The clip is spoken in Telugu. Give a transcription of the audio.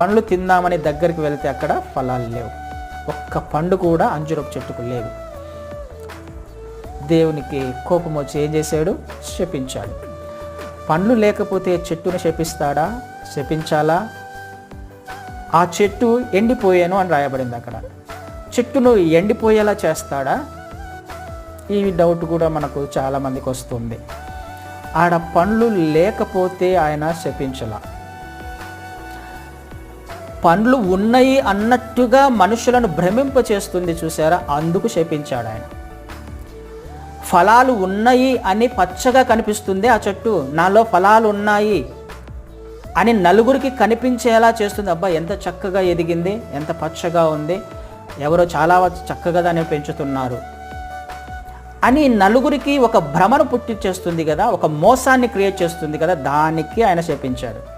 పండ్లు తిందామని దగ్గరికి వెళ్తే అక్కడ ఫలాలు లేవు. ఒక్క పండు కూడా అంజురపు చెట్టుకు లేదు. దేవునికి కోపం వచ్చి ఏం చేశాడు? శపించాడు. పండ్లు లేకపోతే చెట్టును శపిస్తాడా? శపించాలా? ఆ చెట్టు ఎండిపోయాను అని రాయబడింది అక్కడ. చెట్టును ఎండిపోయేలా చేస్తాడా? ఈ డౌట్ కూడా మనకు చాలామందికి వస్తుంది. ఆడ పండ్లు లేకపోతే ఆయన శపించలా. పండ్లు ఉన్నాయి అన్నట్టుగా మనుషులను భ్రమింప చేస్తుంది చూసారా? అందుకు శపించాడు ఆయన. ఫలాలు ఉన్నాయి అని పచ్చగా కనిపిస్తుంది ఆ చెట్టు. నాలో ఫలాలు ఉన్నాయి అని నలుగురికి కనిపించేలా చేస్తుంది. అబ్బా ఎంత చక్కగా ఎదిగింది ఎంత పచ్చగా ఉంది. ఎవరో చాలా చక్కగా దాన్ని పెంచుతున్నారు అని నలుగురికి ఒక భ్రమను పుట్టించేస్తుంది కదా ఒక మోసాన్ని క్రియేట్ చేస్తుంది కదా దానికి ఆయన శపించాడు.